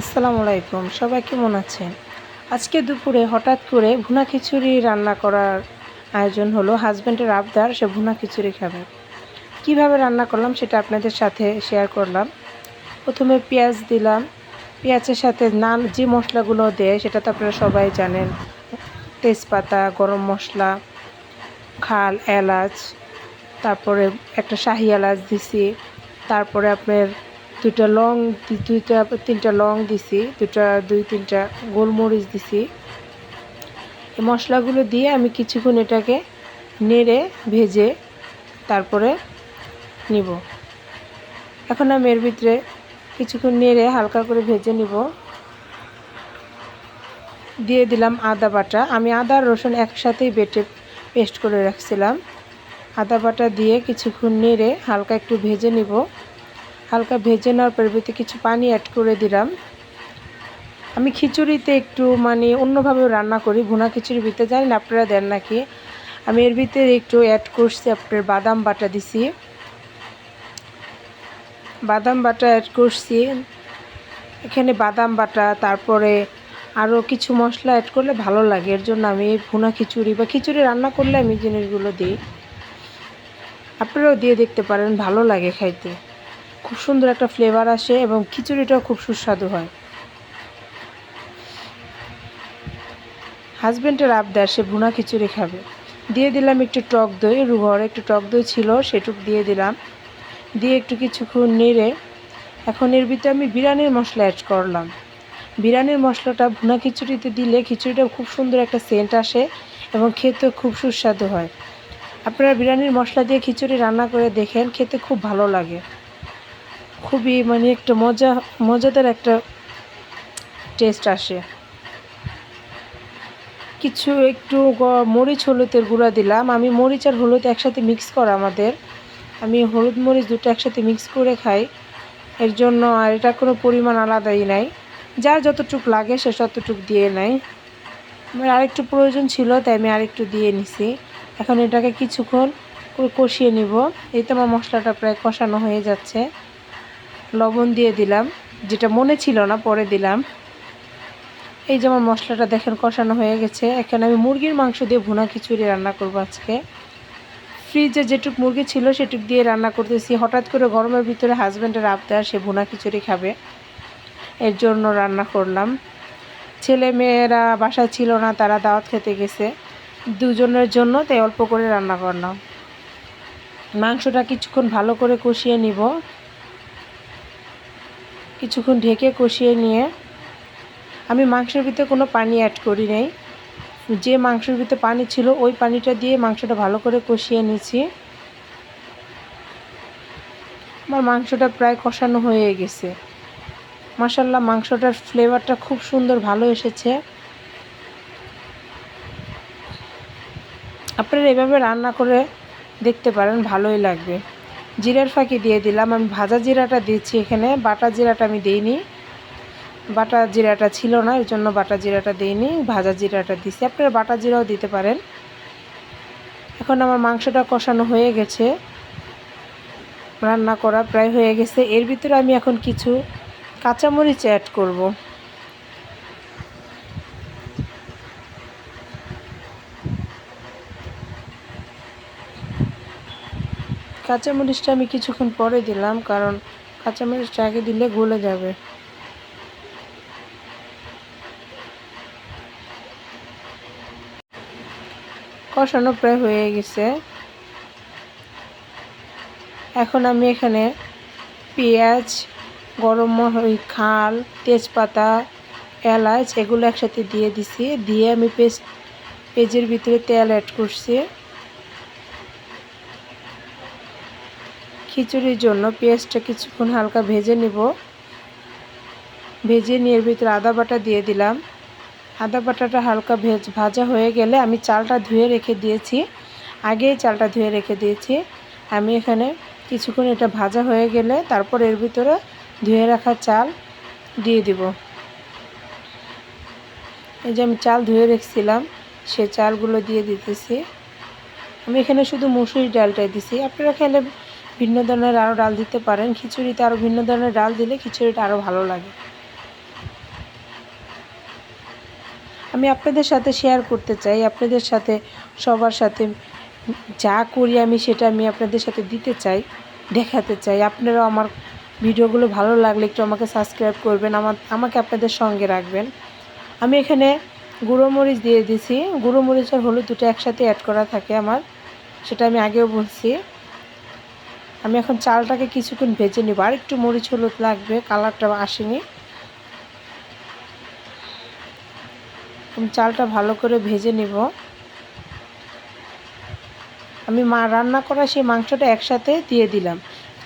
আসসালামু আলাইকুম, সবাই কেমন আছেন? আজকে দুপুরে হঠাৎ করে ভুনা খিচুড়ি রান্না করার আয়োজন হলো হাজব্যান্ডের আবদার সে ভুনা খিচুড়ি খাবে। কীভাবে রান্না করলাম সেটা আপনাদের সাথে শেয়ার করলাম। প্রথমে পেঁয়াজ দিলাম, পেঁয়াজের সাথে নান, যে মশলাগুলো দেয় সেটা তো আপনারা সবাই জানেন, তেজপাতা, গরম মশলা, খাল, এলাচ, তারপরে একটা শাহি এলাচ দিছি, তারপরে আপনার দুইটা লং দুইটা, তিনটা লং দিছি দুটা দুই, তিনটা গোলমরিচ দিছি। এই মশলাগুলো দিয়ে আমি কিছুক্ষণ এটাকে নেড়ে ভেজে তারপরে নিব। এখন আমি এর ভিতরে কিছুক্ষণ নেড়ে হালকা করে ভেজে নিব। দিয়ে দিলাম আদা বাটা। আমি আদা রসুন একসাথেই বেটে, পেস্ট করে রাখছিলাম। আদা বাটা দিয়ে কিছুক্ষণ নেড়ে হালকা একটু ভেজে নিব। হালকা ভেজে নেওয়ার পর ভিতরে কিছু পানি অ্যাড করে দিলাম। আমি খিচুড়িতে একটু মানে অন্যভাবে রান্না করি, ভুনা খিচুড়ির ভিতরে জানি না আপনারা দেন নাকি? আমি এর ভিতরে একটু অ্যাড করছি আপনার বাদাম বাটা দিছি। বাদাম বাটা অ্যাড করছি। এখানে বাদাম বাটা, তারপরে আরও কিছু মশলা অ্যাড করলে ভালো লাগে। এর জন্য আমি ভুনা খিচুড়ি বা খিচুড়ি রান্না করলে আমি জিনিসগুলো দিই। আপনারাও দিয়ে দেখতে পারেন, ভালো লাগে খাইতে। খুব সুন্দর একটা ফ্লেভার আসে এবং খিচুড়িটাও খুব সুস্বাদু হয়। হাজব্যান্ডের আবদার, সে ভুনা খিচুড়ি খাবে। দিয়ে দিলাম একটু টক দই ঘরে একটু টক দই ছিল, সেটুক দিয়ে দিলাম। দিয়ে একটু কিছুক্ষণ নেড়ে, এখন এর ভিতরে আমি বিরিয়ানির মশলা অ্যাড করলাম। বিরিয়ানির মশলাটা ভুনা খিচুড়িতে দিলে খিচুড়িটা খুব সুন্দর একটা সেন্ট আসে এবং খেতে খুব সুস্বাদু হয়। আপনারা বিরিয়ানির মশলা দিয়ে খিচুড়ি রান্না করে দেখেন, খেতে খুব ভালো লাগে। খুবই মানে একটা মজা, মজাদার একটা টেস্ট আসে। কিছু একটু মরিচ, হলুদের গুঁড়া দিলাম। আমি মরিচ আর হলুদ একসাথে মিক্স করা আমাদের। আমি হলুদ মরিচ দুটো একসাথে মিক্স করে খাই। এর জন্য আর এটা কোনো পরিমাণ আলাদাই নাই। যার যতটুক লাগে সে ততটুক দিয়ে নেয়। আমার আরেকটু প্রয়োজন ছিল, তাই আমি আরেকটু দিয়ে নিছি। এখন এটাকে কিছুক্ষণ কষিয়ে নিব। এই তো আমার মশলাটা প্রায় কষানো হয়ে যাচ্ছে। লবণ দিয়ে দিলাম। যেটা মনে ছিল না, পরে দিলাম। এই যে আমার মশলাটা দেখেন কষানো হয়ে গেছে। এখানে আমি মুরগির মাংস দিয়ে ভুনা খিচুড়ি রান্না করব আজকে। ফ্রিজে যেটুক মুরগি ছিল, সেটুক দিয়ে রান্না করতেছি। হঠাৎ করে গরমের ভিতরে হাজব্যান্ডের আবদার, সে ভুনা খিচুড়ি খাবে। এর জন্য রান্না করলাম। ছেলে মেয়েরা বাসায় ছিল না, তারা দাওয়াত খেতে গেছে। দুজনের জন্য তাই অল্প করে রান্না করলাম। মাংসটা কিছুক্ষণ ভালো করে কষিয়ে নিব। কিছুক্ষণ ঢেকে কষিয়ে নিয়ে, আমি মাংসের ভিতরে কোনো পানি অ্যাড করি নাই। যে মাংসের ভিতরে পানি ছিল, ওই পানিটা দিয়ে মাংসটা ভালো করে কষিয়ে নিয়েছি। আমার মাংসটা প্রায় কষানো হয়ে গেছে। মাসাল্লাহ মাংসটার ফ্লেভারটা খুব সুন্দর, ভালো এসেছে। আপনারা এভাবে রান্না করে দেখতে পারেন, ভালোই লাগবে। জিরার ফাঁকি দিয়ে দিলাম। আমি ভাজা জিরাটা দিচ্ছি এখানে। বাটা জিরাটা আমি দিইনি। বাটা জিরাটা ছিল না, এর জন্য বাটা জিরাটা দিইনি। ভাজা জিরাটা দিছি আপনারা বাটা জিরাও দিতে পারেন। এখন আমার মাংসটা কষানো হয়ে গেছে। রান্না করা প্রায় হয়ে গেছে। এর ভিতরে আমি এখন কিছু কাঁচামরিচ অ্যাড করব। কাঁচামরিচটা আমি কিছুক্ষণ পরে দিলাম, কারণ কাঁচামরিচটা আগে দিলে গলে যাবে। কষানো প্রায় হয়ে গেছে। এখন আমি এখানে পেঁয়াজ, গরম ওই খাল, তেজপাতা, এলাচ, এগুলো একসাথে দিয়ে দিছি। দিয়ে আমি পেস্ট পেঁয়াজের ভিতরে তেল অ্যাড করছি। খিচুড়ির জন্য পেঁয়াজটা কিছুক্ষণ হালকা ভেজে নিব। ভেজে নিয়ে এর ভিতরে আদা বাটা দিয়ে দিলাম। আদা বাটাটা হালকা ভেজ, ভাজা হয়ে গেলে আমি চালটা ধুয়ে রেখে দিয়েছি। আগেই চালটা ধুয়ে রেখে দিয়েছি। আমি এখানে কিছুক্ষণ এটা ভাজা হয়ে গেলে তারপর এর ভিতরে ধুয়ে রাখা চাল দিয়ে দিব। এই যে আমি চাল ধুয়ে রেখেছিলাম, সে চালগুলো দিয়ে দিতেছি। আমি এখানে শুধু মুসুরি ডালটাই দিছি। আপনারা খেলে ভিন্ন ধরনের আরও ডাল দিতে পারেন। খিচুড়িতে আরও ভিন্ন ধরনের ডাল দিলে খিচুড়িটা আরও ভালো লাগে। আমি আপনাদের সাথে শেয়ার করতে চাই। আপনাদের সাথে, সবার সাথে যা করি আমি সেটা আমি আপনাদের সাথে দিতে চাই, দেখাতে চাই। আপনারাও আমার ভিডিওগুলো ভালো লাগলে একটু আমাকে সাবস্ক্রাইব করবেন, আমার, আমাকে আপনাদের সঙ্গে রাখবেন। আমি এখানে গুঁড়ো মরিচ দিয়ে দিছি। গুঁড়ো মরিচ আর হলুদ দুটো একসাথে অ্যাড করা থাকে আমার। সেটা আমি আগেও বলছি। আমি এখন চালটাকে কিছুক্ষণ ভেজে নিব। আর একটু মরিচ হলুদ লাগবে, কালারটা আসেনি। চালটা ভালো করে ভেজে নিব। আমি মা রান্না করা সেই মাংসটা একসাথে দিয়ে দিলাম।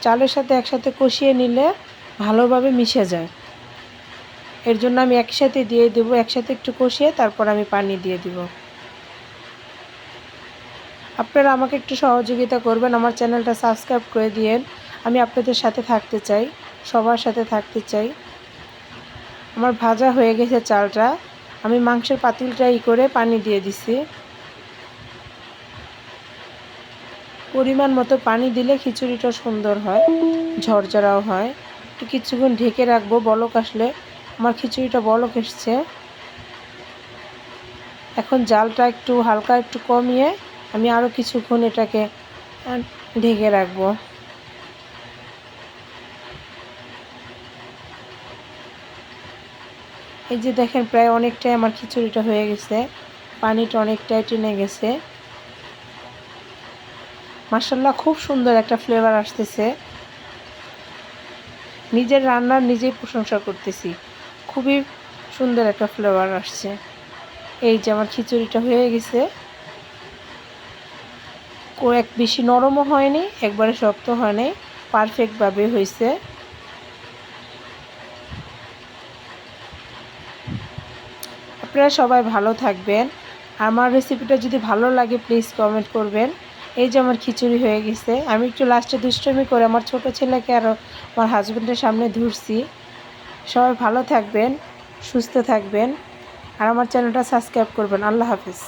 চালের সাথে একসাথে কষিয়ে নিলে ভালোভাবে মিশে যায়। এর জন্য আমি একসাথে দিয়ে দেবো, একসাথে একটু কষিয়ে তারপর আমি পানি দিয়ে দিব। আপনারা আমাকে একটু সহযোগিতা করবেন, আমার চ্যানেলটা সাবস্ক্রাইব করে দিয়েন। আমি আপনাদের সাথে থাকতে চাই, সবার সাথে থাকতে চাই। আমার ভাজা হয়ে গেছে চালটা। আমি মাংসের পাতিলটা ই করে পানি দিয়ে দিছি। পরিমাণ মতো পানি দিলে খিচুড়িটা সুন্দর হয়, ঝরঝরাও হয়। একটু কিছুক্ষণ ঢেকে রাখব, বলক আসলে আমার খিচুড়িটা বলক এসছে। এখন জালটা একটু হালকা একটু কমিয়ে আমি আরও কিছুক্ষণ এটাকে ঢেকে রাখব। এই যে দেখেন, প্রায় অনেকটাই আমার খিচুড়িটা হয়ে গেছে। পানিটা অনেকটাই টেনে গেছে। মার্শাল্লাহ খুব সুন্দর একটা ফ্লেভার আসতেছে। নিজের রান্নার নিজেই প্রশংসা করতেছি। খুবই সুন্দর একটা ফ্লেভার আসছে। এই যে আমার খিচুড়িটা হয়ে গেছে। এক বেশি নরমও হয়নি, একবারে শক্ত হয়নি পারফেক্টভাবে হয়েছে আপনারা সবাই ভালো থাকবেন। আমার রেসিপিটা যদি ভালো লাগে প্লিজ কমেন্ট করবেন। এই যে আমার খিচুড়ি হয়ে গেছে। আমি একটু লাস্টে দুষ্টমি করে আমার ছোট ছেলেকে আরও আমার হাজব্যান্ডের সামনে ধরছি। সবাই ভালো থাকবেন, সুস্থ থাকবেন। আর আমার চ্যানেলটা সাবস্ক্রাইব করবেন। আল্লাহ হাফিজ।